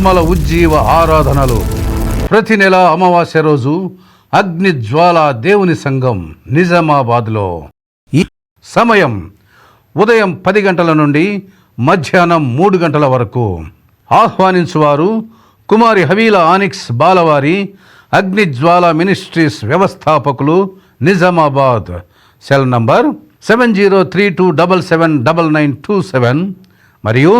ఆత్మల ఉజ్జీవ ఆరాధనలు. ప్రతి నెల అమావాస్య రోజు అగ్నిజ్వాల దేవుని సంఘం నిజామాబాద్లో. ఈ సమయం ఉదయం పది గంటల నుండి మధ్యాహ్నం మూడు గంటల వరకు. ఆహ్వానించువారు కుమారి హవీల ఆనిక్స్ బాలవారి అగ్నిజ్వాల మినిస్ట్రీస్ వ్యవస్థాపకులు Nizamabad. Cell number seven zero three two double seven double nine two seven. మరియు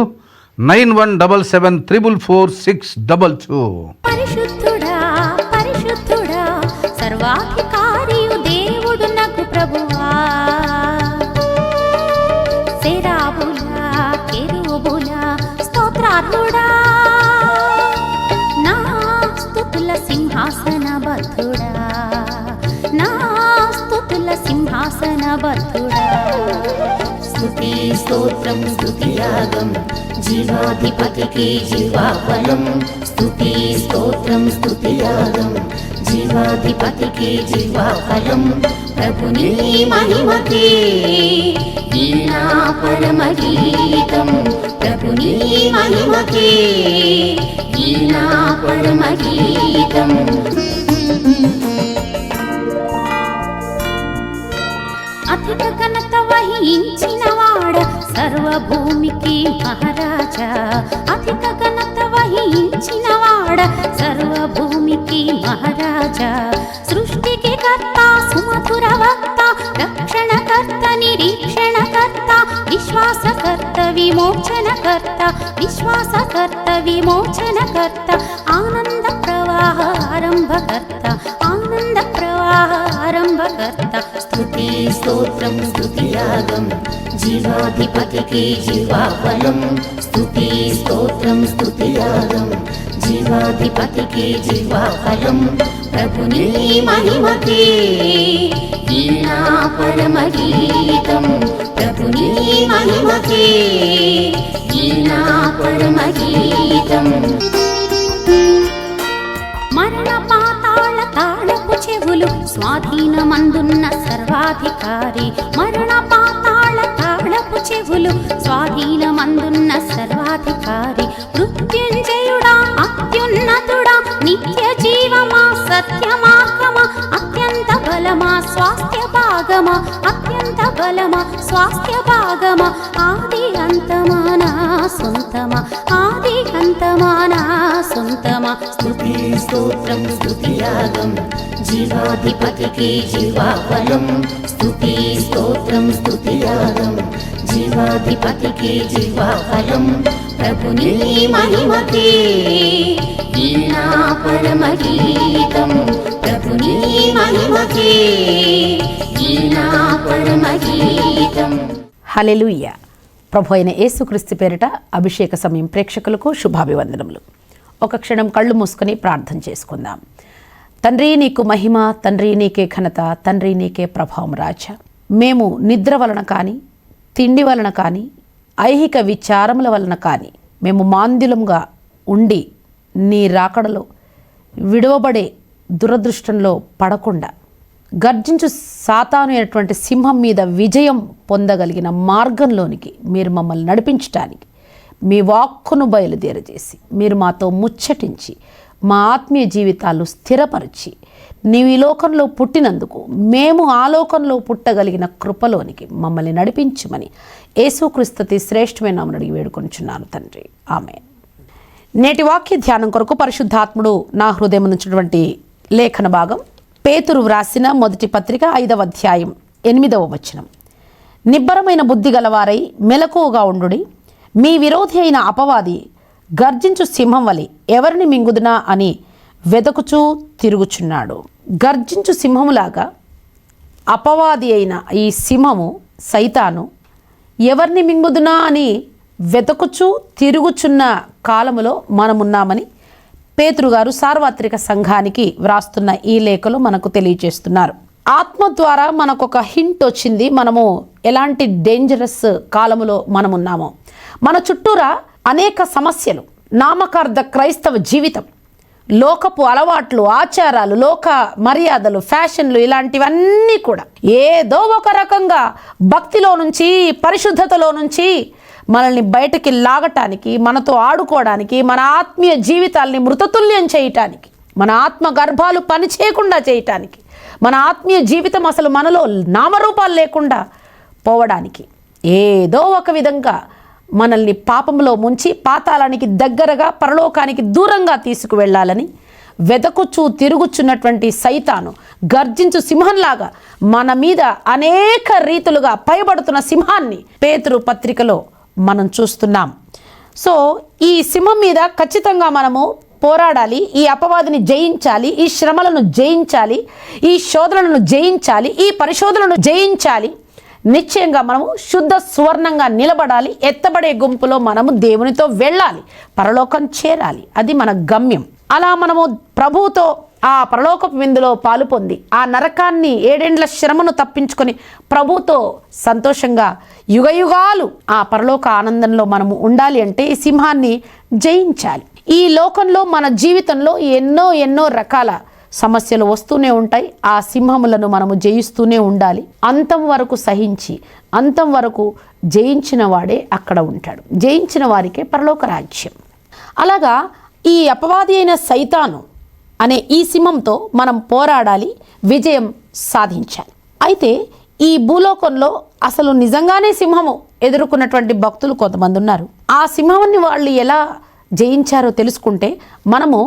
nine one double seven triple four six double two. పరిశుద్ధుడా పరిశుద్ధుడా సర్వాధికారియు దేవుడు నాకు ప్రభువా. శరాబులా కెరూబులా స్తోత్రార్హుడా నా స్తుతుల సింహాసన బద్ధుడా నా స్తుతుల సింహాసన బద్ధుడా స్తోత్రం స్తుతియాగం జీవాధిపతికి జీవాఫలం స్తుతి స్తోత్రం స్తుతియాగం జీవాధిపతికి జీవాఫలం ప్రభుని మహిమకే ఈ నా ప్రభుని మహిమకే ఈ నా పరమ అధిక ఘనత వహించిన వాడ సర్వభూమికి మహారాజా అధిక ఘనత వహించిన వాడ సర్వభూమికి మహారాజా. సృష్టికి కర్త సుమధుర వక్త రక్షణకర్త నిరీక్షణకర్త విశ్వాసకర్త విమోచనకర్త విశ్వాసకర్త విమోచనకర్త ఆనంద ప్రవాహ ఆరంభకర్త ఆనంద ప్రవాహ ఆరంభకర్త స్తుతి స్తోత్రం స్తుతియాగం జీవాధిపతికి జీవాఫలం స్తుతి స్తోత్రం స్తుతియాగం జీవాధిపతికి జీవాఫలం ప్రభుని మహిమకే ఈ నా పరమ గీతం. ప్రభుని మహిమకే ఈ నా పరమ గీతం. మరణ స్వాధీనమందున్న సర్వాధికారి మరణ పాతాళ తాళపు చెవులు. స్వాధీనమందున్న సర్వాధికారి మృత్యుంజయుడా అత్యున్నతుడా నిత్య జీవమా సత్యమాకమా బలమా? స్వాస్థ్య భాగమా? అత్యంత బలమా? స్వాస్థ్య భాగమా? ఆది అంతమానా సొంతమా? ఆది అంతమానా సొంతమా? స్థుతి స్తోత్రం స్థుతియాగం జీవాధిపతికి జీవాఫలం స్థుతి స్తోత్రం స్థుతియాగం జీవాధిపతికి జీవాఫలం ప్రభుని మహిమకే ఈనా పరమగీతం ప్రభుని మహిమకే. హలెలుయ్య ప్రభు అయిన యేసుక్రీస్తు పేరిట అభిషేక సమయం ప్రేక్షకులకు శుభాభివందనములు. ఒక క్షణం కళ్ళు మూసుకొని ప్రార్థన చేసుకుందాం. తండ్రి నీకు మహిమ తండ్రి నీకే ఘనత తండ్రి నీకే ప్రభావం రాజా. మేము నిద్ర వలన కానీ తిండి వలన కానీ ఐహిక విచారముల వలన కానీ మేము మాంద్యులంగా ఉండి నీ రాకడలో విడవబడే దురదృష్టంలో పడకుండా గర్జించు సాతాను అయినటువంటి సింహం మీద విజయం పొందగలిగిన మార్గంలోనికి మీరు మమ్మల్ని నడిపించటానికి మీ వాక్కును బయలుదేరజేసి మీరు మాతో ముచ్చటించి మా ఆత్మీయ జీవితాలు స్థిరపరిచి నీవు ఈ లోకంలో పుట్టినందుకు మేము ఆ లోకంలో పుట్టగలిగిన కృపలోనికి మమ్మల్ని నడిపించమని యేసుక్రీస్తుతి శ్రేష్టమైన అడిగి వేడుకొనిచున్నాను తండ్రి. ఆమె నేటి వాక్య ధ్యానం కొరకు పరిశుద్ధాత్ముడు నా హృదయం నుంచినటువంటి లేఖన భాగం. పేతురు వ్రాసిన మొదటి పత్రిక ఐదవ అధ్యాయం ఎనిమిదవ వచనం. నిబ్బరమైన బుద్ధి గలవారై మెలకువగా ఉండుడి. మీ విరోధి అయిన అపవాది గర్జించు సింహం వలి ఎవరిని మింగుదునా అని వెదకుచూ తిరుగుచున్నాడు. గర్జించు సింహములాగా అపవాది అయిన ఈ సింహము సైతాను ఎవరిని మింగుదునా అని వెతకుచూ తిరుగుచున్న కాలములో మనమున్నామని పేతురు గారు సార్వత్రిక సంఘానికి వ్రాస్తున్న ఈ లేఖలు మనకు తెలియజేస్తున్నారు. ఆత్మ ద్వారా మనకు ఒక హింట్ వచ్చింది. మనము ఎలాంటి డేంజరస్ కాలములో మనమున్నామో. మన చుట్టూరా అనేక సమస్యలు. నామకార్థ క్రైస్తవ జీవితం. లోకపు అలవాట్లు ఆచారాలు లోక మర్యాదలు ఫ్యాషన్లు ఇలాంటివన్నీ కూడా ఏదో ఒక రకంగా భక్తిలో నుంచి పరిశుద్ధతలో నుంచి మనల్ని బయటకి లాగటానికి మనతో ఆడుకోవడానికి మన ఆత్మీయ జీవితాల్ని మృతతుల్యం చేయటానికి మన ఆత్మ గర్భాలు పని చేయకుండా చేయటానికి మన ఆత్మీయ జీవితం అసలు మనలో నామరూపాలు లేకుండా పోవడానికి ఏదో ఒక విధంగా మనల్ని పాపంలో ముంచి పాతాళానికి దగ్గరగా పరలోకానికి దూరంగా తీసుకువెళ్ళాలని వెదకుచూ తిరుగుచున్నటువంటి సైతాను గర్జించు సింహంలాగా మన మీద అనేక రీతులుగా పైబడుతున్న సింహాన్ని పేతురు పత్రికలో మనం చూస్తున్నాం. సో ఈ సింహం మీద ఖచ్చితంగా మనము పోరాడాలి ఈ అపవాదిని జయించాలి ఈ శ్రమలను జయించాలి ఈ శోధనలను జయించాలి ఈ పరిశోధనలను జయించాలి. నిశ్చయంగా మనము శుద్ధ సువర్ణంగా నిలబడాలి ఎత్తబడే గుంపులో మనము దేవునితో వెళ్ళాలి పరలోకం చేరాలి. అది మన గమ్యం. అలా మనము ప్రభువుతో ఆ పరలోకపు విందులో పాలు పొంది ఆ నరకాన్ని ఏడేండ్ల శ్రమను తప్పించుకొని ప్రభుతో సంతోషంగా యుగయుగాలు ఆ పరలోక ఆనందంలో మనము ఉండాలి అంటే ఈ సింహాన్ని జయించాలి. ఈ లోకంలో మన జీవితంలో ఎన్నో ఎన్నో రకాల సమస్యలు వస్తూనే ఉంటాయి. ఆ సింహములను మనము జయిస్తూనే ఉండాలి. అంతం వరకు సహించి అంతం వరకు జయించిన వాడే అక్కడ ఉంటాడు. జయించిన వారికే పరలోక రాజ్యం. అలాగా ఈ అపవాది అయిన సైతాను అనే ఈ సింహంతో మనం పోరాడాలి విజయం సాధించాలి. అయితే ఈ భూలోకంలో అసలు నిజంగానే సింహము ఎదుర్కొన్నటువంటి భక్తులు కొంతమంది ఉన్నారు. ఆ సింహాన్ని వాళ్ళు ఎలా జయించారో తెలుసుకుంటే మనము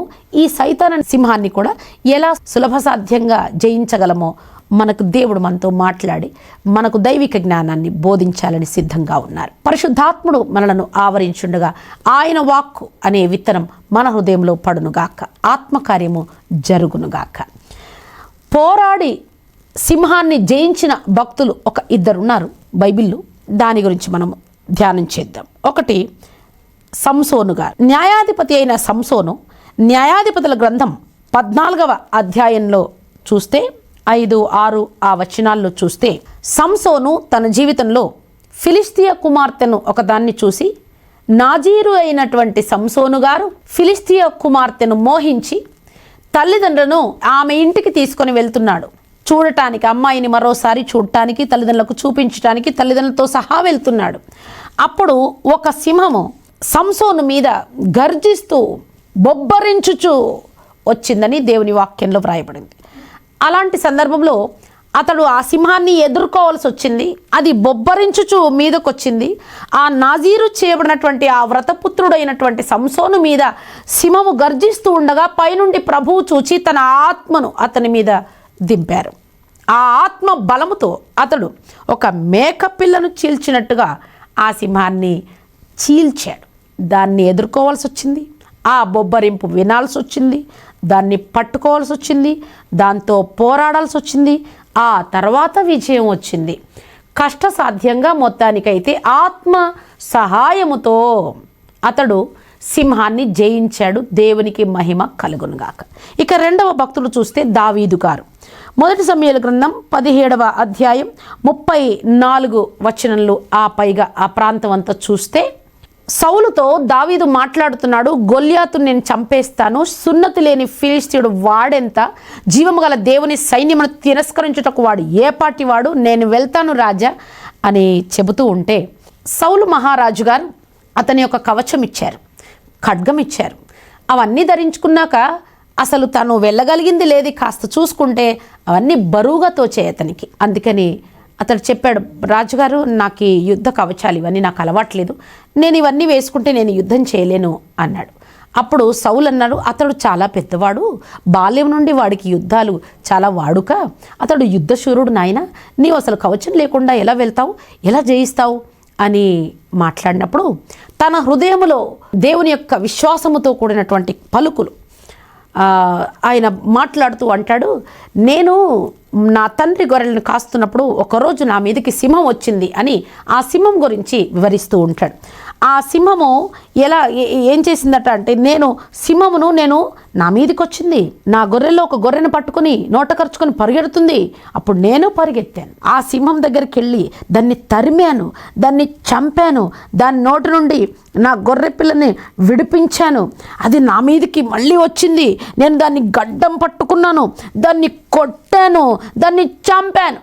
ఈ సైతాన సింహాన్ని కూడా ఎలా సులభ సాధ్యంగా జయించగలమో మనకు దేవుడు మనతో మాట్లాడి మనకు దైవిక జ్ఞానాన్ని బోధించాలని సిద్ధంగా ఉన్నారు. పరిశుద్ధాత్ముడు మనలను ఆవరించుండగా ఆయన వాక్కు అనే విత్తనం మన హృదయంలో పడునుగాక ఆత్మకార్యము జరుగునుగాక. పోరాడి సింహాన్ని జయించిన భక్తులు ఒక ఇద్దరున్నారు. బైబిల్లో దాని గురించి మనం ధ్యానం చేద్దాం. ఒకటి సంసోను గారు న్యాయాధిపతి అయిన సంసోను న్యాయాధిపతుల గ్రంథం పద్నాలుగవ అధ్యాయంలో చూస్తే ఐదు ఆరు ఆ వచనాల్లో చూస్తే సంసోను తన జీవితంలో ఫిలిస్తీయ కుమార్తెను ఒకదాన్ని చూసి నాజీరు అయినటువంటి సంసోను గారు ఫిలిస్తీయ కుమార్తెను మోహించి తల్లిదండ్రులను ఆమె ఇంటికి తీసుకొని వెళ్తున్నాడు. చూడటానికి అమ్మాయిని మరోసారి చూడటానికి తల్లిదండ్రులకు చూపించడానికి తల్లిదండ్రులతో సహా వెళ్తున్నాడు. అప్పుడు ఒక సింహము సంసోను మీద గర్జిస్తూ బొబ్బరించుచు వచ్చిందని దేవుని వాక్యంలో వ్రాయబడింది. అలాంటి సందర్భంలో అతడు ఆ సింహాన్ని ఎదుర్కోవాల్సి వచ్చింది. అది బొబ్బరించుచు మీదకొచ్చింది. ఆ నాజీరు చేయబడినటువంటి ఆ వ్రతపుత్రుడైనటువంటి సంసోను మీద సింహము గర్జిస్తూ ఉండగా పైనుండి ప్రభువు చూచి తన ఆత్మను అతని మీద దింపారు. ఆ ఆత్మ బలముతో అతడు ఒక మేక పిల్లను చీల్చినట్టుగా ఆ సింహాన్ని చీల్చాడు. దాన్ని ఎదుర్కోవాల్సి వచ్చింది. ఆ బొబ్బరింపు వినాల్సి వచ్చింది. దాన్ని పట్టుకోవాల్సి వచ్చింది దాంతో పోరాడాల్సి వచ్చింది ఆ తర్వాత విజయం వచ్చింది. కష్ట సాధ్యంగా మొత్తానికైతే ఆత్మ సహాయముతో అతడు సింహాన్ని జయించాడు దేవునికి మహిమ కలుగునుగాక. ఇక రెండవ భక్తుడు చూస్తే దావీదు గారు. మొదటి సమయాల గ్రంథం పదిహేడవ అధ్యాయం ముప్పై నాలుగు వచనంలో ఆ పైగా ఆ ప్రాంతం అంతా చూస్తే సౌలుతో దావీదు మాట్లాడుతున్నాడు గొల్యాతు నేను చంపేస్తాను సున్నతి లేని ఫిలిస్తీయుడు వాడెంత? జీవము గల దేవుని సైన్యమును తిరస్కరించుటకు వాడు ఏ పాటి వాడు? నేను వెళ్తాను రాజా అని చెబుతూ ఉంటే సౌలు మహారాజు గారు అతని యొక్క కవచం ఇచ్చారు ఖడ్గం ఇచ్చారు. అవన్నీ ధరించుకున్నాక అసలు తను వెళ్ళగలిగింది లేదు కాస్త చూసుకుంటే అవన్నీ బరువుగా తోచే అతనికి. అందుకని అతడు చెప్పాడు రాజుగారు నాకు ఈ యుద్ధ కవచాలు ఇవన్నీ నాకు అలవాట్లేదు. నేను ఇవన్నీ వేసుకుంటే నేను యుద్ధం చేయలేను అన్నాడు. అప్పుడు సౌలు అన్నాడు అతడు చాలా పెద్దవాడు. బాల్యం నుండి వాడికి యుద్ధాలు చాలా వాడుక. అతడు యుద్ధశూరుడు నాయన. నీవు అసలు కవచం లేకుండా ఎలా వెళ్తావు? ఎలా జయిస్తావు? అని మాట్లాడినప్పుడు తన హృదయంలో దేవుని యొక్క విశ్వాసముతో కూడినటువంటి పలుకులు ఆయన మాట్లాడుతూ అంటాడు నేను నా తండ్రి గొర్రెలను కాస్తున్నప్పుడు ఒకరోజు నా మీదకి సింహం వచ్చింది అని ఆ సింహం గురించి వివరిస్తూ ఉంటాడు. ఆ సింహము ఎలా ఏ- ఏం చేసిందట అంటే నేను సింహమును నేను నా మీదకి వచ్చింది నా గొర్రెలో ఒక గొర్రెను పట్టుకుని నోట ఖర్చుకొని పరిగెడుతుంది. అప్పుడు నేను పరిగెత్తాను. ఆ సింహం దగ్గరికి వెళ్ళి దాన్ని తరిమాను దాన్ని చంపాను దాని నోటి నుండి నా గొర్రె పిల్లని విడిపించాను. అది నా మీదకి మళ్ళీ వచ్చింది. నేను దాన్ని గడ్డం పట్టుకున్నాను దాన్ని కొట్టాను దాన్ని చంపాను.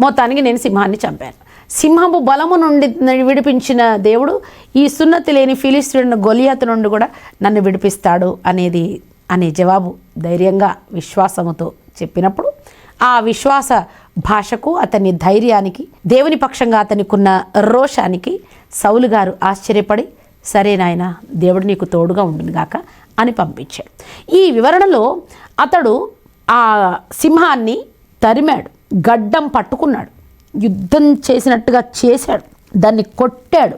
మొత్తానికి నేను సింహాన్ని చంపాను. సింహపు బలము నుండి విడిపించిన దేవుడు ఈ సున్నతి లేని ఫిలిస్తీన్ గొలియాతు నుండి కూడా నన్ను విడిపిస్తాడు అనేది అనే జవాబు ధైర్యంగా విశ్వాసముతో చెప్పినప్పుడు ఆ విశ్వాస భాషకు అతని ధైర్యానికి దేవుని పక్షంగా అతనికున్న రోషానికి సౌలు గారు ఆశ్చర్యపడి సరే నాయన దేవుడు నీకు తోడుగా ఉండును గాక అని పంపించాడు. ఈ వివరణలో అతడు ఆ సింహాన్ని తరిమాడు గడ్డం పట్టుకున్నాడు. యుద్ధం చేసినట్టుగా చేశాడు. దాన్ని కొట్టాడు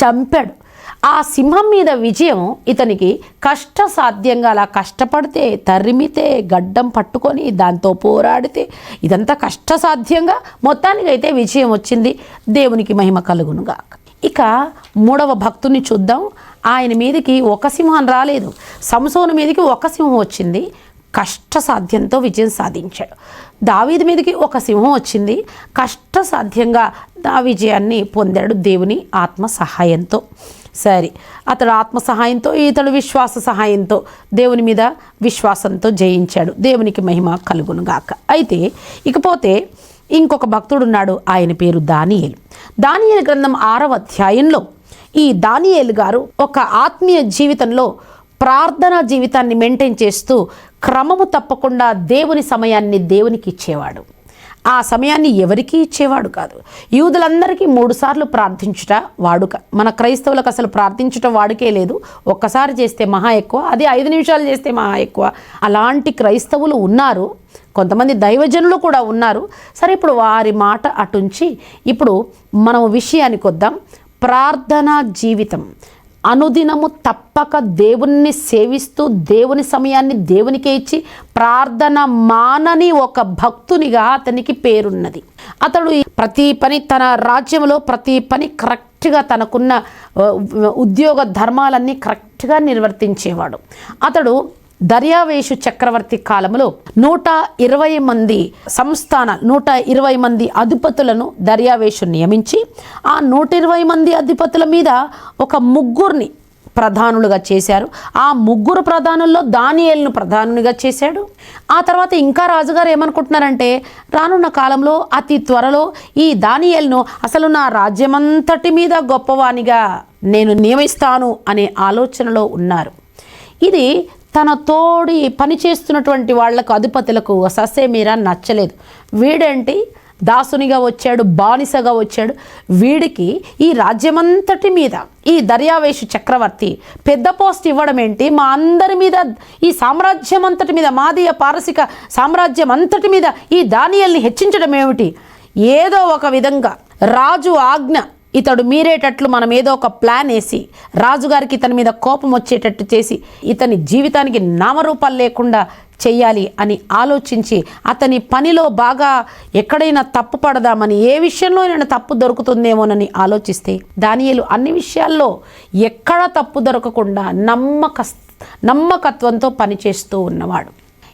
చంపాడు. ఆ సింహం మీద విజయం ఇతనికి కష్టసాధ్యంగా అలా కష్టపడితే తరిమితే గడ్డం పట్టుకొని దాంతో పోరాడితే ఇదంతా కష్టసాధ్యంగా మొత్తానికైతే విజయం వచ్చింది. దేవునికి మహిమ కలుగునుగా ఇక మూడవ భక్తుని చూద్దాం. ఆయన మీదకి ఒక సింహం రాలేదు. సంసోను మీదకి ఒక సింహం వచ్చింది. కష్టసాధ్యంతో విజయం సాధించాడు. దావీది మీదకి ఒక సింహం వచ్చింది. కష్టసాధ్యంగా ఆ విజయాన్ని పొందాడు దేవుని ఆత్మ సహాయంతో. సరే అతడు ఆత్మ సహాయంతో ఇతడు విశ్వాస సహాయంతో దేవుని మీద విశ్వాసంతో జయించాడు. దేవునికి మహిమ కలుగునుగాక అయితే ఇకపోతే ఇంకొక భక్తుడు ఉన్నాడు ఆయన పేరు దానియేలు. దానియేలు గ్రంథం ఆరవ అధ్యాయంలో ఈ దానియేలు గారు ఒక ఆత్మీయ జీవితంలో ప్రార్థనా జీవితాన్ని మెయింటైన్ చేస్తూ క్రమము తప్పకుండా దేవుని సమయాన్ని దేవునికి ఇచ్చేవాడు. ఆ సమయాన్ని ఎవరికీ ఇచ్చేవాడు కాదు. యూదులందరికీ మూడుసార్లు ప్రార్థించుట వాడుక. మన క్రైస్తవులకు అసలు ప్రార్థించుట వాడుకే లేదు. ఒక్కసారి చేస్తే మహా ఎక్కువ అది ఐదు నిమిషాలు చేస్తే మహా ఎక్కువ. అలాంటి క్రైస్తవులు ఉన్నారు. కొంతమంది దైవజనులు కూడా ఉన్నారు. సరే ఇప్పుడు వారి మాట అటుంచి ఇప్పుడు మనం విషయానికి వద్దాం. ప్రార్థనా జీవితం. అనుదినము తప్పక దేవుణ్ణి సేవిస్తూ దేవుని సమయాన్ని దేవునికే ఇచ్చి ప్రార్థన మానని ఒక భక్తునిగా అతనికి పేరున్నది. అతడు ప్రతి పని తన రాజ్యంలో ప్రతి పని కరెక్ట్గా తనకున్న ఉద్యోగ ధర్మాలన్నీ కరెక్ట్గా నిర్వర్తించేవాడు. అతడు దర్యావేషు చక్రవర్తి కాలంలో నూట ఇరవై మంది సంస్థాన నూట ఇరవై మంది అధిపతులను దర్యావేషు నియమించి ఆ నూట ఇరవై మంది అధిపతుల మీద ఒక ముగ్గురిని ప్రధానులుగా చేశారు. ఆ ముగ్గురు ప్రధానుల్లో దానియేలును ప్రధానునిగా చేశాడు. ఆ తర్వాత ఇంకా రాజుగారు ఏమనుకుంటున్నారంటే రానున్న కాలంలో అతి త్వరలో ఈ దానియేలును అసలు నా రాజ్యమంతటి మీద గొప్పవానిగా నేను నియమిస్తాను అనే ఆలోచనలో ఉన్నారు. ఇది తన తోడి పని చేస్తున్నటువంటి వాళ్ళకు అధిపతులకు ససే మీరా నచ్చలేదు. వీడేంటి? దాసునిగా వచ్చాడు బానిసగా వచ్చాడు. వీడికి ఈ రాజ్యమంతటి మీద ఈ దర్యావేషు చక్రవర్తి పెద్ద పోస్ట్ ఇవ్వడం ఏంటి? మా అందరి మీద ఈ సామ్రాజ్యం అంతటి మీద మాదీయ పారసిక సామ్రాజ్యం అంతటి మీద ఈ దానియల్ని హెచ్చించడం ఏమిటి? ఏదో ఒక విధంగా రాజు ఆజ్ఞ ఇతడు మీరేటట్లు మనం ఏదో ఒక ప్లాన్ వేసి రాజుగారికి ఇతని మీద కోపం వచ్చేటట్టు చేసి ఇతని జీవితానికి నామరూపాలు లేకుండా చెయ్యాలి అని ఆలోచించి అతని పనిలో బాగా ఎక్కడైనా తప్పు పడదామని ఏ విషయంలో నేను తప్పు దొరుకుతుందేమోనని ఆలోచిస్తే దానియలు అన్ని విషయాల్లో ఎక్కడ తప్పు దొరకకుండా నమ్మక నమ్మకత్వంతో పనిచేస్తూ ఉన్నవాడు.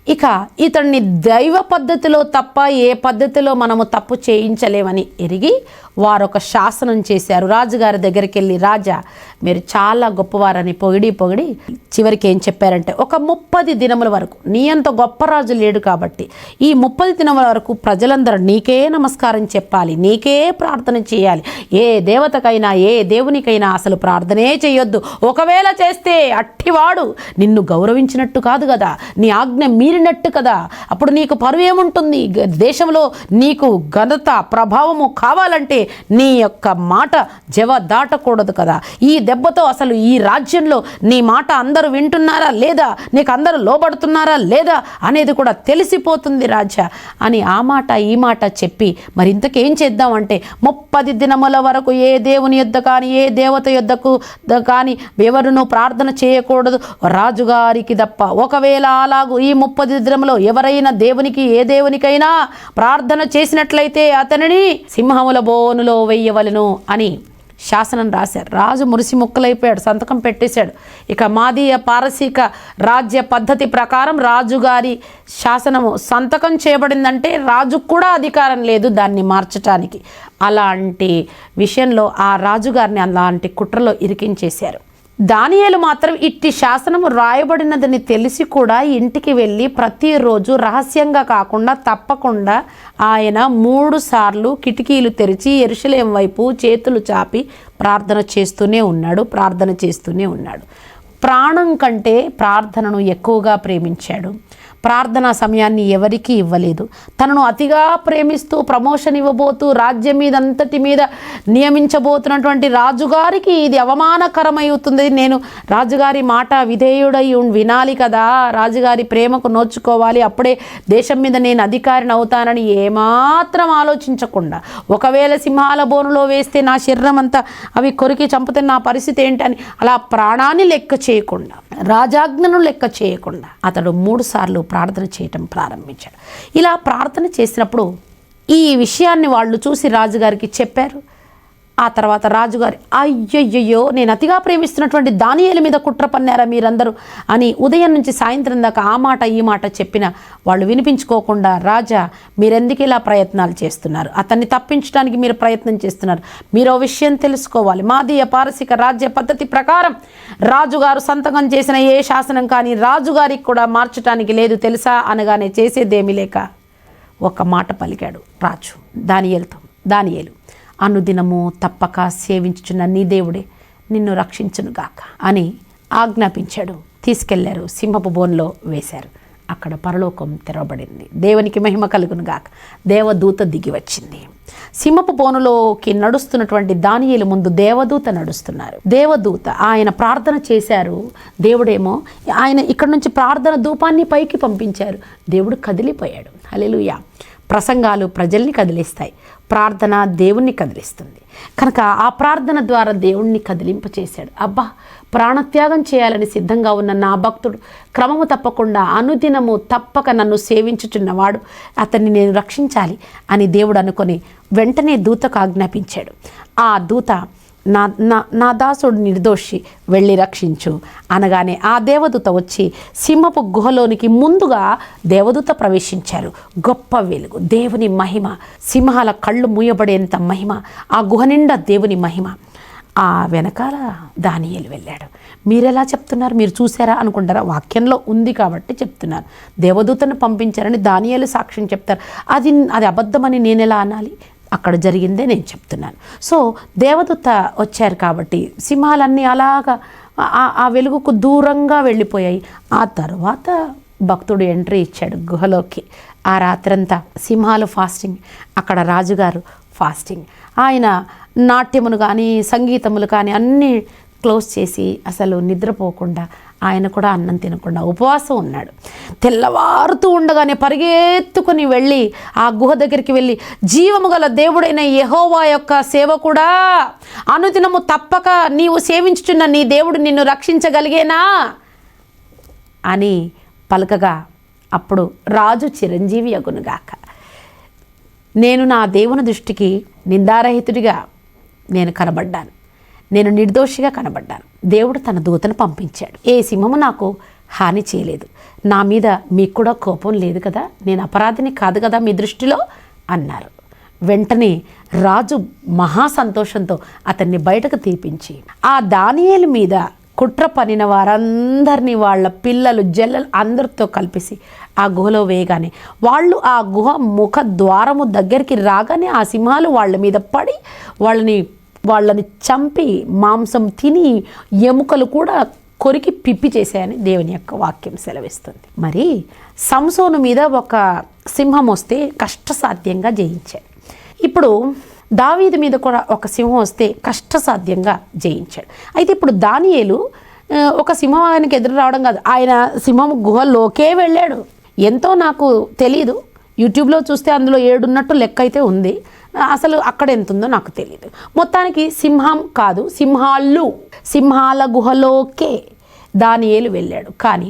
ఇక ఇతన్ని దైవ పద్ధతిలో తప్ప ఏ పద్ధతిలో మనము తప్పు చేయించలేమని ఎరిగి వారు ఒక శాసనం చేశారు. రాజుగారి దగ్గరికి వెళ్ళి రాజా మీరు చాలా గొప్పవారని పొగిడి పొగిడి చివరికి ఏం చెప్పారంటే ఒక ముప్పది దినముల వరకు నీ అంత గొప్ప రాజు లేడు కాబట్టి ఈ ముప్పది దినముల వరకు ప్రజలందరూ నీకే నమస్కారం చెప్పాలి నీకే ప్రార్థన చేయాలి. ఏ దేవతకైనా ఏ దేవునికైనా అసలు ప్రార్థనే చేయొద్దు. ఒకవేళ చేస్తే అట్టివాడు నిన్ను గౌరవించినట్టు కాదు కదా నీ ఆజ్ఞ మీరినట్టు కదా. అప్పుడు నీకు పరువు ఏముంటుంది గ- దేశంలో నీకు ఘనత ప్రభావము కావాలంటే నీ యొక్క మాట జవ దాటకూడదు కదా. ఈ దెబ్బతో అసలు ఈ రాజ్యంలో నీ మాట అందరూ వింటున్నారా లేదా? నీకు అందరూ లోబడుతున్నారా లేదా? అనేది కూడా తెలిసిపోతుంది రాజా. అని ఆ మాట ఈ మాట చెప్పి మరి ఇంతకేం చేద్దామంటే ముప్పది దినముల వరకు ఏ దేవుని యొద్ద కానీ ఏ దేవత యొద్దకు కానీ ఎవరును ప్రార్థన చేయకూడదు. రాజుగారికి తప్ప ఒకవేళ అలాగూ ఈ ముప్పది దినములో ఎవరైనా దేవునికి ఏ దేవునికైనా ప్రార్థన చేసినట్లయితే అతనిని సింహముల బోనులో వేయవలను అని శాసనం రాశారు. రాజు మురిసి ముక్కలైపోయాడు సంతకం పెట్టేశాడు. ఇక మాదీయ పారసీక రాజ్య పద్ధతి ప్రకారం రాజుగారి శాసనము సంతకం చేయబడిందంటే రాజుకు కూడా అధికారం లేదు దాన్ని మార్చటానికి. అలాంటి విషయంలో ఆ రాజుగారిని అలాంటి కుట్రలో ఇరికించేశారు. దానియేలు మాత్రం ఇట్టి శాసనం రాయబడినదని తెలిసి కూడా ఇంటికి వెళ్ళి ప్రతిరోజు రహస్యంగా కాకుండా తప్పకుండా ఆయన మూడు సార్లు కిటికీలు తెరిచి ఎరుసలేం వైపు చేతులు చాపి ప్రార్థన చేస్తూనే ఉన్నాడు ప్రార్థన చేస్తూనే ఉన్నాడు. ప్రాణం కంటే ప్రార్థనను ఎక్కువగా ప్రేమించాడు. ప్రార్థనా సమయాన్ని ఎవరికీ ఇవ్వలేదు. తనను అతిగా ప్రేమిస్తూ ప్రమోషన్ ఇవ్వబోతూ రాజ్యం మీద అంతటి మీద నియమించబోతున్నటువంటి రాజుగారికి ఇది అవమానకరమవుతుంది. నేను రాజుగారి మాట విధేయుడై వినాలి కదా. రాజుగారి ప్రేమకు నోచుకోవాలి. అప్పుడే దేశం మీద నేను అధికారిని అవుతానని ఏమాత్రం ఆలోచించకుండా ఒకవేళ సింహాల బోనులో వేస్తే నా శరీరం అంతా అవి కొరికి చంపితే నా పరిస్థితి ఏంటని అలా ప్రాణాన్ని లెక్క చేయకుండా రాజాజ్ఞను లెక్క చేయకుండా అతడు మూడు సార్లు ప్రార్థన చేయటం ప్రారంభించాడు. ఇలా ప్రార్థన చేసినప్పుడు ఈ విషయాన్ని వాళ్ళు చూసి రాజుగారికి చెప్పారు. ఆ తర్వాత రాజుగారి అయ్యయ్యో నేను అతిగా ప్రేమిస్తున్నటువంటి దానియేలు మీద కుట్ర పన్నారా మీరందరూ? అని ఉదయం నుంచి సాయంత్రం దాకా ఆ మాట ఈ మాట చెప్పిన వాళ్ళు వినిపించుకోకుండా రాజా మీరెందుకు ఇలా ప్రయత్నాలు చేస్తున్నారు? అతన్ని తప్పించడానికి మీరు ప్రయత్నం చేస్తున్నారు. మీరు ఓ విషయం తెలుసుకోవాలి. మాదీయ పారసిక రాజ్య పద్ధతి ప్రకారం రాజుగారు సంతకం చేసిన ఏ శాసనం కానీ రాజుగారికి కూడా మార్చడానికి లేదు తెలుసా? అనగానే చేసేదేమీ లేక ఒక మాట పలికాడు రాజు దానియేలుతో దానియేలు అనుదినము తప్పక సేవించుచున్న నీ దేవుడే నిన్ను రక్షించునుగాక అని ఆజ్ఞాపించాడు. తీసుకెళ్ళారు సింహపు బోన్లో వేశారు. అక్కడ పరలోకం తెరవబడింది. దేవునికి మహిమ కలుగును గాక. దేవదూత దిగి వచ్చింది. సింహపు బోనులోకి నడుస్తున్నటువంటి దానియుల ముందు దేవదూత నడుస్తున్నారు. దేవదూత ఆయన ప్రార్థన చేశారు. దేవుడేమో ఆయన ఇక్కడ నుంచి ప్రార్థన ధూపాన్ని పైకి పంపించారు. దేవుడు కదిలిపోయాడు. హల్లెలూయా. ప్రసంగాలు ప్రజల్ని కదిలిస్తాయి. ప్రార్థన దేవుణ్ణి కదిలిస్తుంది. కనుక ఆ ప్రార్థన ద్వారా దేవుణ్ణి కదిలింపచేశాడు. అబ్బా ప్రాణత్యాగం చేయాలని సిద్ధంగా ఉన్న నా భక్తుడు క్రమము తప్పకుండా అనుదినము తప్పక నన్ను సేవించుచున్నవాడు. అతన్ని నేను రక్షించాలి అని దేవుడు అనుకొని వెంటనే దూతకు ఆజ్ఞాపించాడు. ఆ దూత నా నా నా దాసుడు నిర్దోషి వెళ్ళి రక్షించు. అనగానే ఆ దేవదూత వచ్చి సింహపు గుహలోనికి ముందుగా దేవదూత ప్రవేశించారు. గొప్ప వెలుగు దేవుని మహిమ. సింహాల కళ్ళు మూయబడేంత మహిమ ఆ గుహ నిండా దేవుని మహిమ. ఆ వెనకాల దానియలు వెళ్ళాడు. మీరెలా చెప్తున్నారు? మీరు చూసారా అనుకుంటారా? వాక్యంలో ఉంది కాబట్టి చెప్తున్నారు. దేవదూతను పంపించారని దానియాలు సాక్ష్యం చెప్తారు. అది అది అబద్ధమని నేను ఎలా అనాలి? అక్కడ జరిగిందే నేను చెప్తున్నాను. సో దేవదూత వచ్చారు కాబట్టి సింహాలన్నీ అలాగా ఆ- ఆ వెలుగుకు దూరంగా వెళ్ళిపోయాయి. ఆ తర్వాత భక్తుడు ఎంట్రీ ఇచ్చాడు గుహలోకి. ఆ రాత్రంతా సింహాలు ఫాస్టింగ్ అక్కడ రాజుగారు ఫాస్టింగ్. ఆయన నాట్యమును కానీ సంగీతములు కానీ అన్నీ క్లోజ్ చేసి అసలు నిద్రపోకుండా ఆయన కూడా అన్నం తినకుండా ఉపవాసం ఉన్నాడు. తెల్లవారుతూ ఉండగానే పరిగెత్తుకుని వెళ్ళి ఆ గుహ దగ్గరికి వెళ్ళి జీవము గల దేవుడైన యహోవా యొక్క సేవ కూడా అనుదినము తప్పక నీవు సేవించుచున్న నీ దేవుడు నిన్ను రక్షించగలిగేనా? అని పలకగా అప్పుడు రాజు చిరంజీవి అగునుగాక. నేను నా దేవుని దృష్టికి నిందారహితుడిగా నేను కనబడ్డాను. నేను నిర్దోషిగా కనబడ్డాను. దేవుడు తన దూతను పంపించాడు. ఏ సింహము నాకు హాని చేయలేదు. నా మీద మీకు కూడా కోపం లేదు కదా? నేను అపరాధిని కాదు కదా మీ దృష్టిలో? అన్నారు. వెంటనే రాజు మహా సంతోషంతో అతన్ని బయటకు తీపించి ఆ దానియేలు మీద కుట్ర పనిన వారందరినీ వాళ్ళ పిల్లలు జల్లలు అందరితో కలిపేసి ఆ గుహలో వేయగానే వాళ్ళు ఆ గుహ ముఖ ద్వారము దగ్గరికి రాగానే ఆ సింహాలు వాళ్ళ మీద పడి వాళ్ళని వాళ్ళని చంపి మాంసం తిని ఎముకలు కూడా కొరికి పిప్పి చేశాయని దేవుని యొక్క వాక్యం సెలవిస్తుంది. మరి సంసోను మీద ఒక సింహం వస్తే కష్టసాధ్యంగా జయించాడు. ఇప్పుడు దావీదు మీద కూడా ఒక సింహం వస్తే కష్టసాధ్యంగా జయించాడు. అయితే ఇప్పుడు దానియేలు ఒక సింహం ఆయనకి ఎదురు రావడం కాదు. ఆయన సింహం గుహలోకే వెళ్ళాడు. ఎంతో నాకు తెలియదు యూట్యూబ్లో చూస్తే అందులో ఏడున్నట్టు లెక్క అయితే ఉంది. అసలు అక్కడ ఎంత ఉందో నాకు తెలియదు మొత్తానికి సింహం కాదు సింహాలు సింహాల గుహలోకే దానియేలు వెళ్ళాడు. కానీ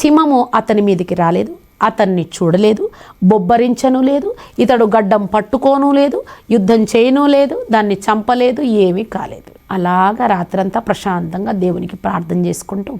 సింహము అతని మీదకి రాలేదు అతన్ని చూడలేదు బొబ్బరించను లేదు ఇతడు గడ్డం పట్టుకోను లేదు యుద్ధం చేయను లేదు దాన్ని చంపలేదు ఏమీ కాలేదు. అలాగా రాత్రంతా ప్రశాంతంగా దేవునికి ప్రార్థన చేసుకుంటూ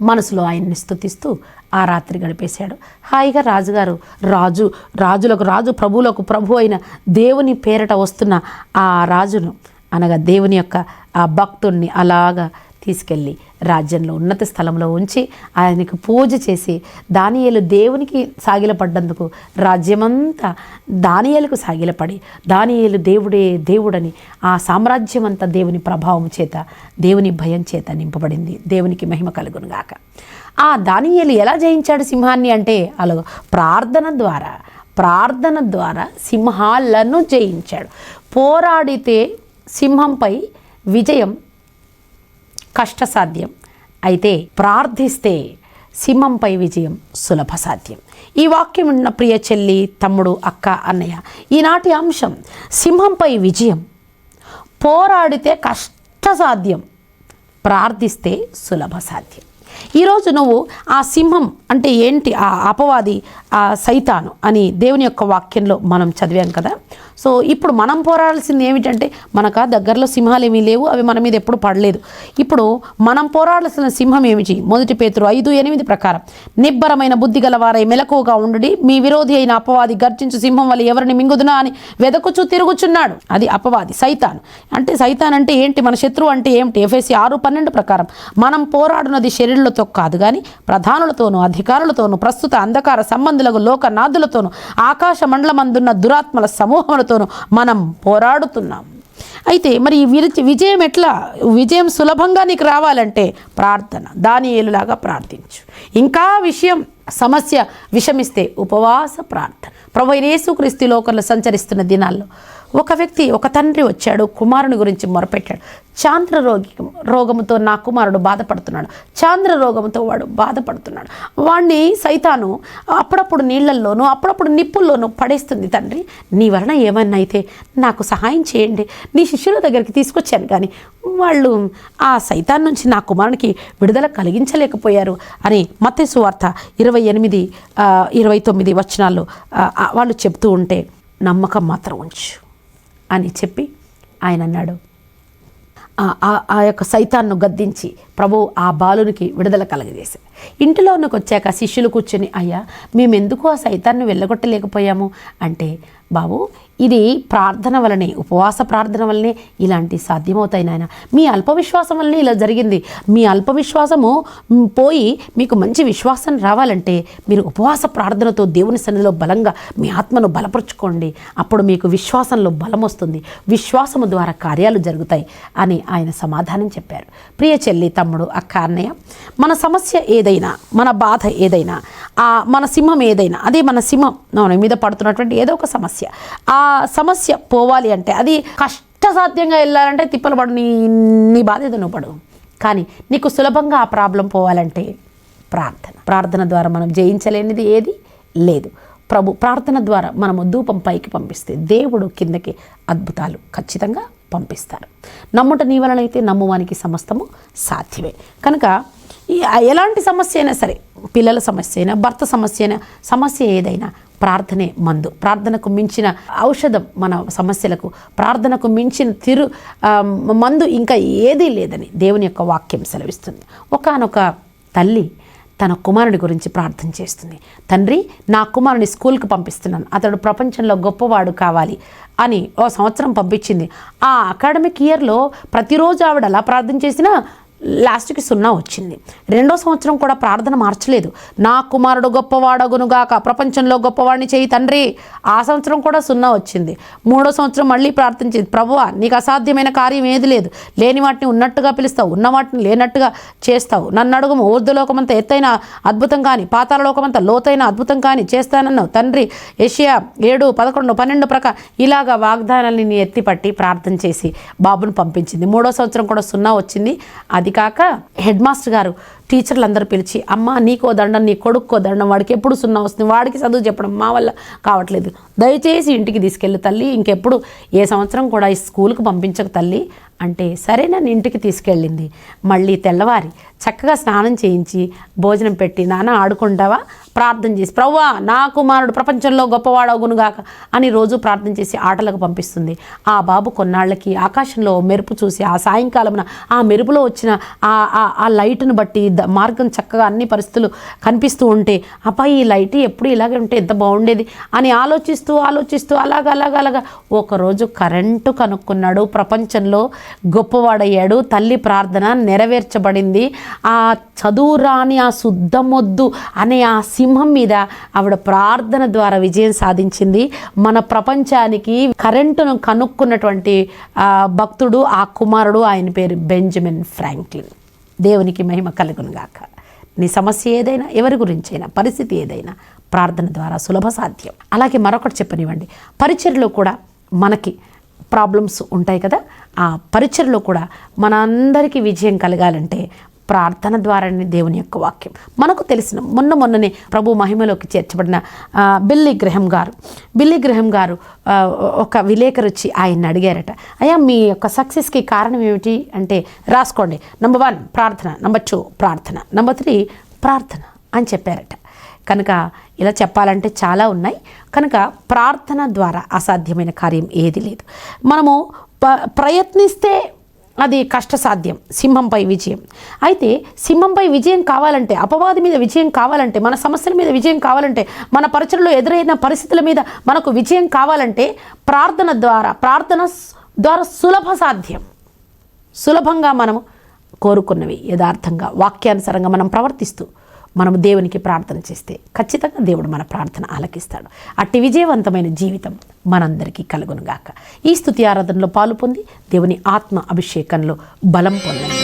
మనసులో ఆయన్ని స్థుతిస్తూ ఆ రాత్రి గడిపేశాడు. హాయిగా రాజుగారు రాజు రాజులకు రాజు ప్రభువులకు ప్రభు అయిన దేవుని పేరట వస్తున్న ఆ రాజును అనగా దేవుని యొక్క ఆ భక్తుణ్ణి అలాగా తీసుకెళ్ళి రాజ్యంలో ఉన్నత స్థలంలో ఉంచి ఆయనకు పూజ చేసి దానియేలు దేవునికి సాగిలపడ్డందుకు రాజ్యమంతా దానియలకు సాగిలపడి దానియేలు దేవుడే దేవుడని ఆ సామ్రాజ్యం అంతా దేవుని ప్రభావం చేత దేవుని భయం చేత నింపబడింది. దేవునికి మహిమ కలుగునుగాక. ఆ దానియేలు ఎలా జయించాడు సింహాన్ని అంటే అలా ప్రార్థన ద్వారా ప్రార్థన ద్వారా సింహాలను జయించాడు. పోరాడితే సింహంపై విజయం కష్టసాధ్యం. అయితే ప్రార్థిస్తే సింహంపై విజయం సులభ సాధ్యం ఈ వాక్యం ఉన్న ప్రియ చెల్లి తమ్ముడు అక్క అన్నయ్య ఈనాటి అంశం సింహంపై విజయం. పోరాడితే కష్టసాధ్యం. ప్రార్థిస్తే సులభ సాధ్యం ఈరోజు నువ్వు ఆ సింహం అంటే ఏంటి? ఆ అపవాది ఆ సైతాను అని దేవుని యొక్క వాక్యంలో మనం చదివాం కదా. సో ఇప్పుడు మనం పోరాడాల్సింది ఏమిటంటే మనకు దగ్గరలో సింహాలు ఏమీ లేవు అవి మన మీద ఎప్పుడు పడలేదు. ఇప్పుడు మనం పోరాడాల్సిన సింహం ఏమిటి? మొదటి పేతురు ఐదు ఎనిమిది ప్రకారం నిబ్బరమైన బుద్ధి గలవారై మెలకువగా ఉండి మీ విరోధి అయిన అపవాది గర్జించు సింహం వల్ల ఎవరిని మింగుదునా? అని వెదకుచూ తిరుగుచున్నాడు. అది అపవాది సైతాన్. అంటే సైతాన్ అంటే ఏంటి? మన శత్రువు అంటే ఏమిటి? ఎఫ్ఎస్సి ఆరు పన్నెండు ప్రకారం మనం పోరాడున్నది శరీరులతో కాదు కానీ ప్రధానులతోనూ అధికారులతోనూ ప్రస్తుత అంధకార సంబంధులకు లోకనాథులతోనూ ఆకాశ మండలమందున్న దురాత్మల సమూహములతోనూ మనం పోరాడుతున్నాం. అయితే మరి విజయం ఎట్లా? విజయం సులభంగా నీకు రావాలంటే ప్రార్థన దాని ఏలులాగా ప్రార్థించు. ఇంకా విషయం సమస్య విషమిస్తే ఉపవాస ప్రార్థన. ప్రభు యేసుక్రీస్తు లోకంలో సంచరిస్తున్న దినాల్లో ఒక వ్యక్తి ఒక తండ్రి వచ్చాడు కుమారుని గురించి మొరపెట్టాడు. చాంద్ర రోగి రోగముతో నా కుమారుడు బాధపడుతున్నాడు. చాంద్ర రోగంతో వాడు బాధపడుతున్నాడు. వాణ్ణి సైతాను అప్పుడప్పుడు నీళ్ళల్లోనూ అప్పుడప్పుడు నిప్పుల్లోనూ పడేస్తుంది తండ్రి. నీ వలన ఏమన్నా అయితే నాకు సహాయం చేయండి. నీ శిష్యుల దగ్గరికి తీసుకొచ్చాను కానీ వాళ్ళు ఆ సైతాన్ నుంచి నా కుమారునికి విడుదల కలిగించలేకపోయారు అని మత్స్సు వార్త ఇరవై ఎనిమిది ఇరవై తొమ్మిది వచనాల్లో వాళ్ళు చెప్తూ ఉంటే నమ్మకం మాత్రం ఉంచు. అని చెప్పి ఆయన అన్నాడు. ఆ- యొక్క సైతాన్ను గద్దించి ప్రభు ఆ బాలునికి విడుదల కలగజేశాడు ఇంటిలోనికి వచ్చాక శిష్యులు కూర్చొని అయ్యా మేమెందుకు ఆ సైతాన్ని వెళ్ళగొట్టలేకపోయాము? అంటే బాబు ఇది ప్రార్థన వలనే ఉపవాస ప్రార్థన వల్లనే ఇలాంటి సాధ్యమవుతాయి నాయన. మీ అల్ప విశ్వాసం వల్లనే ఇలా జరిగింది. మీ అల్ప విశ్వాసము పోయి మీకు మంచి విశ్వాసం రావాలంటే మీరు ఉపవాస ప్రార్థనతో దేవుని సన్నిధిలో బలంగా మీ ఆత్మను బలపరుచుకోండి. అప్పుడు మీకు విశ్వాసంలో బలం వస్తుంది. విశ్వాసము ద్వారా కార్యాలు జరుగుతాయి అని ఆయన సమాధానం చెప్పారు. ప్రియ చెల్లి తమ్ముడు అక్క అన్నయ్య మన సమస్య ఏదైనా మన బాధ ఏదైనా ఆ మన సింహం ఏదైనా అదే మన సింహం మన మీద పడుతున్నటువంటి ఏదో ఒక సమస్య. ఆ సమస్య పోవాలి అంటే అది కష్టసాధ్యంగా వెళ్ళాలంటే తిప్పలు పడు నీ నీ బాధ నువ్వు పడు కానీ నీకు సులభంగా ఆ ప్రాబ్లం పోవాలంటే ప్రార్థన. ప్రార్థన ద్వారా మనం జయించలేనిది ఏది లేదు. ప్రభు ప్రార్థన ద్వారా మనము ధూపం పైకి పంపిస్తే దేవుడు కిందకి అద్భుతాలు ఖచ్చితంగా పంపిస్తారు. నమ్ముట నీ వలనైతే నమ్మువానికి సమస్తము సాధ్యమే. కనుక ఎలాంటి సమస్య అయినా సరే పిల్లల సమస్య అయినా భర్త సమస్య అయినా సమస్య ఏదైనా ప్రార్థనే మందు. ప్రార్థనకు మించిన ఔషధం మన సమస్యలకు ప్రార్థనకు మించిన తిరు మందు ఇంకా ఏదీ లేదని దేవుని యొక్క వాక్యం సెలవిస్తుంది. ఒకానొక తల్లి తన కుమారుడి గురించి ప్రార్థన చేస్తుంది. తండ్రి నా కుమారుని స్కూల్కి పంపిస్తున్నాను. అతడు ప్రపంచంలో గొప్పవాడు కావాలి అని ఓ సంవత్సరం పంపించింది. ఆ అకాడమిక్ ఇయర్లో ప్రతిరోజు ఆవిడ అలా ప్రార్థన చేసినా లాస్ట్కి సున్నా వచ్చింది. రెండో సంవత్సరం కూడా ప్రార్థన మార్చలేదు. నా కుమారుడు గొప్పవాడగునుగాక ప్రపంచంలో గొప్పవాడిని చేయి తండ్రి. ఆ సంవత్సరం కూడా సున్నా వచ్చింది. మూడో సంవత్సరం మళ్ళీ ప్రార్థించింది ప్రభువా నీకు అసాధ్యమైన కార్యం ఏది లేదు. లేని వాటిని ఉన్నట్టుగా పిలుస్తావు ఉన్న వాటిని లేనట్టుగా చేస్తావు. నన్ను అడుగుము ఊర్ధలోకమంత ఎత్తైన అద్భుతం కానీ పాతాలలోకమంత లోతైన అద్భుతం కానీ చేస్తానన్నావు. తండ్రి ఏషియా ఏడు పదకొండు పన్నెండు ప్రకారం ఇలాగా వాగ్దానాన్ని ఎత్తిపట్టి ప్రార్థన చేసి బాబును పంపించింది. మూడో సంవత్సరం కూడా సున్నా వచ్చింది. అది కాక హెడ్ మాస్టర్ గారు టీచర్లు అందరూ పిలిచి అమ్మ నీకో దండం నీ కొడుక్కో దండం వాడికి ఎప్పుడు సున్నా వస్తుంది? వాడికి చదువు చెప్పడం మా వల్ల కావట్లేదు. దయచేసి ఇంటికి తీసుకెళ్ళి తల్లి. ఇంకెప్పుడు ఏ సంవత్సరం కూడా ఈ స్కూల్కి పంపించక తల్లి. అంటే సరే నన్ను ఇంటికి తీసుకెళ్ళింది. మళ్ళీ తెల్లవారి చక్కగా స్నానం చేయించి భోజనం పెట్టి నాన్న ఆడుకుంటావా? ప్రార్థన చేసి ప్రవ్వా నా కుమారుడు ప్రపంచంలో గొప్పవాడవునుగాక అని రోజు ప్రార్థన చేసి ఆటలకు పంపిస్తుంది. ఆ బాబు కొన్నాళ్ళకి ఆకాశంలో మెరుపు చూసి ఆ సాయంకాలమున ఆ మెరుపులో వచ్చిన ఆ ఆ- ఆ లైట్ను బట్టి మార్గం చక్కగా అన్ని పరిస్థితులు కనిపిస్తూ ఉంటే అబ్బాయి ఈ లైట్ ఎప్పుడు ఇలాగే ఉంటే ఎంత బాగుండేది అని ఆలోచిస్తూ ఆలోచిస్తూ అలాగ అలాగ అలాగా. ఒకరోజు కరెంటు కనుక్కున్నాడు. ప్రపంచంలో గొప్పవాడయ్యాడు. తల్లి ప్రార్థన నెరవేర్చబడింది. ఆ చదువు రాని ఆ శుద్ధమొద్దు అనే ఆ సింహం మీద ఆవిడ ప్రార్థన ద్వారా విజయం సాధించింది. మన ప్రపంచానికి కరెంటును కనుక్కున్నటువంటి భక్తుడు ఆ కుమారుడు ఆయన పేరు బెంజమిన్ ఫ్రాంక్లిన్. దేవునికి మహిమ కలుగునుగాక. నీ సమస్య ఏదైనా ఎవరి గురించైనా పరిస్థితి ఏదైనా ప్రార్థన ద్వారా సులభ సాధ్యం. అలాగే మరొకటి చెప్పనివ్వండి. పరిచయలో కూడా మనకి ప్రాబ్లమ్స్ ఉంటాయి కదా? ఆ పరిచయలో కూడా మనందరికీ విజయం కలగాలంటే ప్రార్థన ద్వారానే దేవుని యొక్క వాక్యం. మనకు తెలిసిన మొన్న మొన్ననే ప్రభు మహిమలోకి చేర్చబడిన బిల్లీ గ్రహం గారు. బిల్లీ గ్రహం గారు ఒక విలేకరు వచ్చి ఆయన్ని అడిగారట. అయ్యా మీ యొక్క సక్సెస్కి కారణం ఏమిటి? అంటే రాసుకోండి. నంబర్ వన్ ప్రార్థన. నంబర్ టూ ప్రార్థన. నంబర్ త్రీ ప్రార్థన అని చెప్పారట. కనుక ఇలా చెప్పాలంటే చాలా ఉన్నాయి. కనుక ప్రార్థన ద్వారా అసాధ్యమైన కార్యం ఏది లేదు. మనము ప ప్రయత్నిస్తే అది కష్టసాధ్యం సింహంపై విజయం. అయితే సింహంపై విజయం కావాలంటే అపవాది మీద విజయం కావాలంటే మన సమస్యల మీద విజయం కావాలంటే మన పరిచయలో ఎదురైన పరిస్థితుల మీద మనకు విజయం కావాలంటే ప్రార్థన ద్వారా ప్రార్థన ద్వారా సులభ సాధ్యం. సులభంగా మనము కోరుకున్నవి యథార్థంగా వాక్యానుసారంగా మనం ప్రవర్తిస్తూ మనము దేవునికి ప్రార్థన చేస్తే ఖచ్చితంగా దేవుడు మన ప్రార్థన ఆలకిస్తాడు. అట్టి విజయవంతమైన జీవితం మనందరికీ కలుగునుగాక. ఈ స్థుతి ఆరాధనలో పాలు పొంది దేవుని ఆత్మ అభిషేకంలో బలం పొందండి.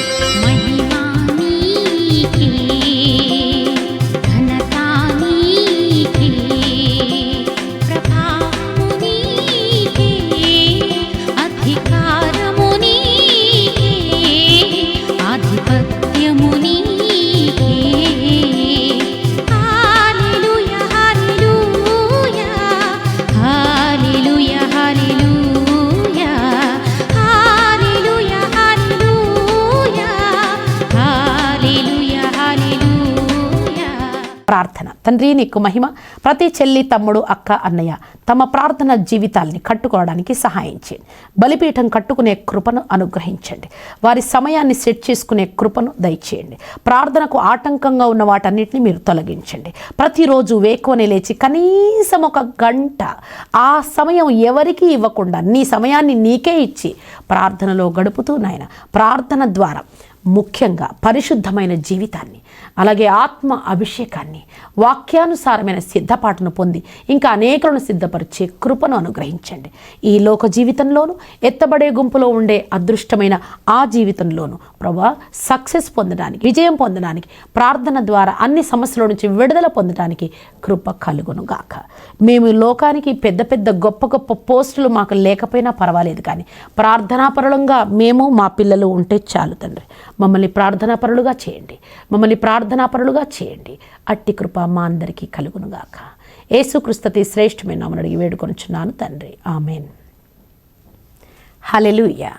తండ్రి నీకు మహిమ ప్రతి చెల్లి తమ్ముడు అక్క అన్నయ్య తమ ప్రార్థన జీవితాల్ని కట్టుకోవడానికి సహాయం చేయండి బలిపీఠం కట్టుకునే కృపను అనుగ్రహించండి. వారి సమయాన్ని సెట్ చేసుకునే కృపను దయచేయండి. ప్రార్థనకు ఆటంకంగా ఉన్న వాటన్నిటిని మీరు తొలగించండి. ప్రతిరోజు వేకువని లేచి కనీసం ఒక గంట ఆ సమయం ఎవరికీ ఇవ్వకుండా నీ సమయాన్ని నీకే ఇచ్చి ప్రార్థనలో గడుపుతూ నాయన ప్రార్థన ద్వారా ముఖ్యంగా పరిశుద్ధమైన జీవితాన్ని అలాగే ఆత్మ అభిషేకాన్ని వాక్యానుసారమైన సిద్ధపాటును పొంది ఇంకా అనేకులను సిద్ధపరిచే కృపను అనుగ్రహించండి. ఈ లోక జీవితంలోనూ ఎత్తబడే గుంపులో ఉండే అదృష్టమైన ఆ జీవితంలోనూ ప్రభా సక్సెస్ పొందడానికి విజయం పొందడానికి ప్రార్థన ద్వారా అన్ని సమస్యల నుంచి విడుదల పొందడానికి కృప కలుగును గాక మేము లోకానికి పెద్ద పెద్ద గొప్ప గొప్ప పోస్టులు మాకు లేకపోయినా పర్వాలేదు కానీ ప్రార్థనాపరులంగా మేము మా పిల్లలు ఉంటే చాలు తండ్రి. మమ్మల్ని ప్రార్థనాపరులుగా చేయండి. మమ్మల్ని ప్రార్థనాపరులుగా చేయండి. అట్టి కృప మా అందరికీ కలుగునుగాక. గాక శ్రేష్టమైన శ్రేష్ఠమైన అడిగి వేడుకొనుచున్నాను తండ్రి. ఆమెన్. హలెలుయ్యా